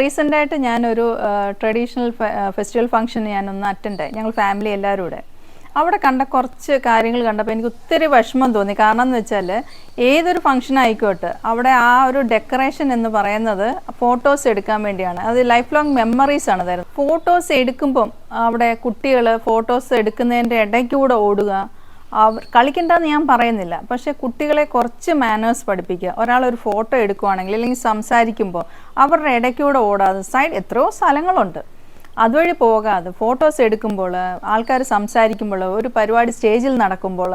Recent ആയിട്ട് ഞാനൊരു traditional festival function ഞാനൊന്ന് അറ്റൻഡ് ഞങ്ങൾ ഫാമിലി എല്ലാവരും കൂടെ. അവിടെ കണ്ട കുറച്ച് കാര്യങ്ങൾ കണ്ടപ്പോൾ എനിക്ക് ഒത്തിരി വിഷമം തോന്നി. കാരണം എന്ന് വെച്ചാൽ ഏതൊരു ഫംഗ്ഷൻ ആയിക്കോട്ടെ അവിടെ ആ ഒരു ഡെക്കറേഷൻ എന്ന് പറയുന്നത് ഫോട്ടോസ് എടുക്കാൻ വേണ്ടിയാണ്. അത് ലൈഫ് ലോങ് മെമ്മറീസ് ആണ് തരുന്നത്. ഫോട്ടോസ് എടുക്കുമ്പം അവിടെ കുട്ടികൾ ഫോട്ടോസ് എടുക്കുന്നതിന്റെ ഇടയ്ക്കൂടെ ഓടുക അവർ കളിക്കണ്ടെന്ന് ഞാൻ പറയുന്നില്ല. പക്ഷെ കുട്ടികളെ കുറച്ച് മാനേഴ്സ് പഠിപ്പിക്കുക. ഒരാൾ ഒരു ഫോട്ടോ എടുക്കുവാണെങ്കിൽ അല്ലെങ്കിൽ സംസാരിക്കുമ്പോൾ അവരുടെ ഇടയ്ക്കൂടെ ഓടാതെ സൈഡ് എത്രയോ സ്ഥലങ്ങളുണ്ട്. അതുവഴി പോകാതെ ഫോട്ടോസ് എടുക്കുമ്പോൾ ആൾക്കാർ സംസാരിക്കുമ്പോൾ ഒരു പരിപാടി സ്റ്റേജിൽ നടക്കുമ്പോൾ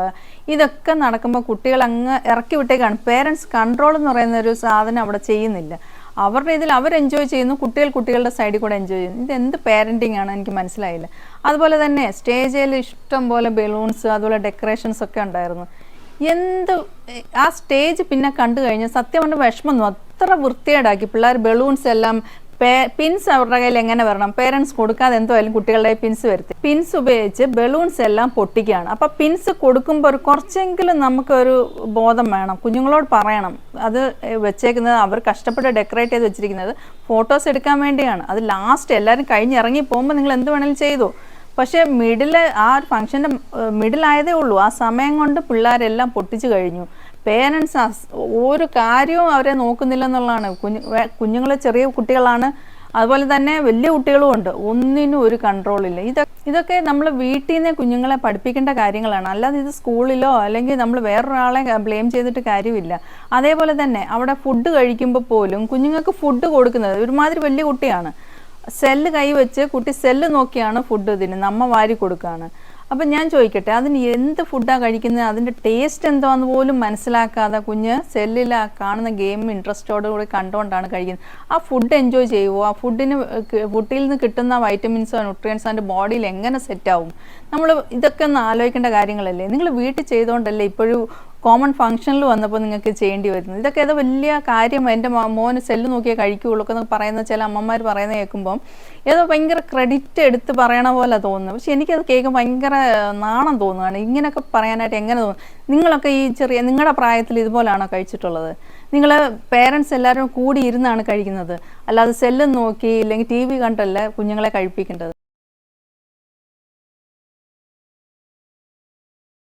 ഇതൊക്കെ നടക്കുമ്പോൾ കുട്ടികൾ അങ്ങ് ഇറക്കി വിട്ടേക്കാണ്. പേരൻസ് കൺട്രോൾ എന്ന് പറയുന്ന ഒരു സാധനം അവിടെ ചെയ്യുന്നില്ല. അവരുടെ ഇതിൽ അവർ എൻജോയ് ചെയ്യുന്നു കുട്ടികൾ കുട്ടികളുടെ സൈഡിൽ കൂടെ എൻജോയ് ചെയ്യുന്നു. ഇത് എന്ത് പാരന്റിംഗ് ആണ് എനിക്ക് മനസ്സിലായില്ല. അതുപോലെ തന്നെ സ്റ്റേജിൽ ഇഷ്ടം പോലെ ബലൂൺസ് അതുപോലെ ഡെക്കറേഷൻസ് ഒക്കെ ഉണ്ടായിരുന്നു. എന്ത് ആ സ്റ്റേജ് പിന്നെ കണ്ടു കഴിഞ്ഞാൽ സത്യം കൊണ്ട് വിഷമം. അത്ര വൃത്തികേടാക്കി. പിള്ളേർ ബലൂൺസ് എല്ലാം പിൻസ് അവരുടെ കയ്യിൽ എങ്ങനെ വരണം? പേരൻസ് കൊടുക്കാതെ എന്തായാലും കുട്ടികളുടെ പിൻസ് വരുത്തി. പിൻസ് ഉപയോഗിച്ച് ബലൂൺസ് എല്ലാം പൊട്ടിക്കുകയാണ്. അപ്പൊ പിൻസ് കൊടുക്കുമ്പോൾ കുറച്ചെങ്കിലും നമുക്കൊരു ബോധം വേണം. കുഞ്ഞുങ്ങളോട് പറയണം. അത് വെച്ചേക്കുന്നത് അവർ കഷ്ടപ്പെട്ട് ഡെക്കറേറ്റ് ചെയ്ത് വെച്ചിരിക്കുന്നത് ഫോട്ടോസ് എടുക്കാൻ വേണ്ടിയാണ്. അത് ലാസ്റ്റ് എല്ലാവരും കഴിഞ്ഞിറങ്ങി പോകുമ്പോൾ നിങ്ങൾ എന്ത് വേണമെങ്കിലും ചെയ്തു. പക്ഷേ മിഡിൽ ആ ഫംഗ്ഷന്റെ മിഡിലായതേ ഉള്ളൂ. ആ സമയം കൊണ്ട് പിള്ളേരെല്ലാം പൊട്ടിച്ചു കഴിഞ്ഞു. പേരൻസ് ഒരു കാര്യവും അവരെ നോക്കുന്നില്ല എന്നുള്ളതാണ്. കുഞ്ഞു കുഞ്ഞുങ്ങൾ ചെറിയ കുട്ടികളാണ്. അതുപോലെ തന്നെ വലിയ കുട്ടികളും ഉണ്ട്. ഒന്നിനും ഒരു കൺട്രോൾ ഇല്ല. ഇത് ഇതൊക്കെ നമ്മൾ വീട്ടിൽ നിന്ന് കുഞ്ഞുങ്ങളെ പഠിപ്പിക്കേണ്ട കാര്യങ്ങളാണ്. അല്ലാതെ ഇത് സ്കൂളിലോ അല്ലെങ്കിൽ നമ്മൾ വേറൊരാളെ ബ്ലെയിം ചെയ്തിട്ട് കാര്യമില്ല. അതേപോലെ തന്നെ അവിടെ ഫുഡ് കഴിക്കുമ്പോൾ പോലും കുഞ്ഞുങ്ങൾക്ക് ഫുഡ് കൊടുക്കുന്നത് ഒരുമാതിരി വലിയ കുട്ടിയാണ്. സെല്ല് കൈവച്ച് കുട്ടി സെല്ല് നോക്കിയാണ് ഫുഡ് തിന്നുന്നത് അമ്മ വാരി കൊടുക്കുകയാണ് അപ്പം ഞാൻ ചോദിക്കട്ടെ അതിന് എന്ത് ഫുഡാണ് കഴിക്കുന്നത്? അതിന്റെ ടേസ്റ്റ് എന്താന്ന് പോലും മനസ്സിലാക്കാതെ കുഞ്ഞ് സെല്ലിൽ കാണുന്ന ഗെയിം ഇൻട്രസ്റ്റോടുകൂടി കണ്ടുകൊണ്ടാണ് കഴിക്കുന്നത്. ആ ഫുഡ് എൻജോയ് ചെയ്യുമോ ആ ഫുഡിന് ഫുഡിൽ നിന്ന് കിട്ടുന്ന വൈറ്റമിൻസോ ന്യൂട്രിയൻസോ അതിന്റെ ബോഡിയിൽ എങ്ങനെ സെറ്റാവും നമ്മൾ ഇതൊക്കെ ഒന്ന് ആലോചിക്കേണ്ട കാര്യങ്ങളല്ലേ? നിങ്ങൾ വീട്ടിൽ ചെയ്തുകൊണ്ടല്ലേ ഇപ്പോഴും കോമൺ ഫംഗ്ഷനിൽ വന്നപ്പോൾ നിങ്ങൾക്ക് ചെയ്യേണ്ടി വരുന്നത്. ഇതൊക്കെ ഏതോ വലിയ കാര്യം എന്റെ മോന് സെല്ല് നോക്കിയേ കഴിക്കുകയുള്ളൂ ഒക്കെ പറയുന്ന ചില അമ്മമാർ പറയുന്നത് കേൾക്കുമ്പം ഏതോ ഭയങ്കര ക്രെഡിറ്റ് എടുത്ത് പറയണ പോലെ തോന്നുന്നു. പക്ഷെ എനിക്കത് കേൾക്കുമ്പോൾ ഭയങ്കര നാണം തോന്നുകയാണ്. ഇങ്ങനെയൊക്കെ പറയാനായിട്ട് എങ്ങനെ തോന്നുന്നു നിങ്ങളൊക്കെ ഈ ചെറിയ നിങ്ങളുടെ പ്രായത്തിൽ ഇതുപോലാണോ കഴിച്ചിട്ടുള്ളത്? നിങ്ങൾ പേരൻസ് എല്ലാവരും കൂടി ഇരുന്നാണ് കഴിക്കുന്നത്. അല്ലാതെ സെല്ലും നോക്കി ഇല്ലെങ്കിൽ ടി വി കണ്ടല്ല കുഞ്ഞുങ്ങളെ കഴിപ്പിക്കേണ്ടത്?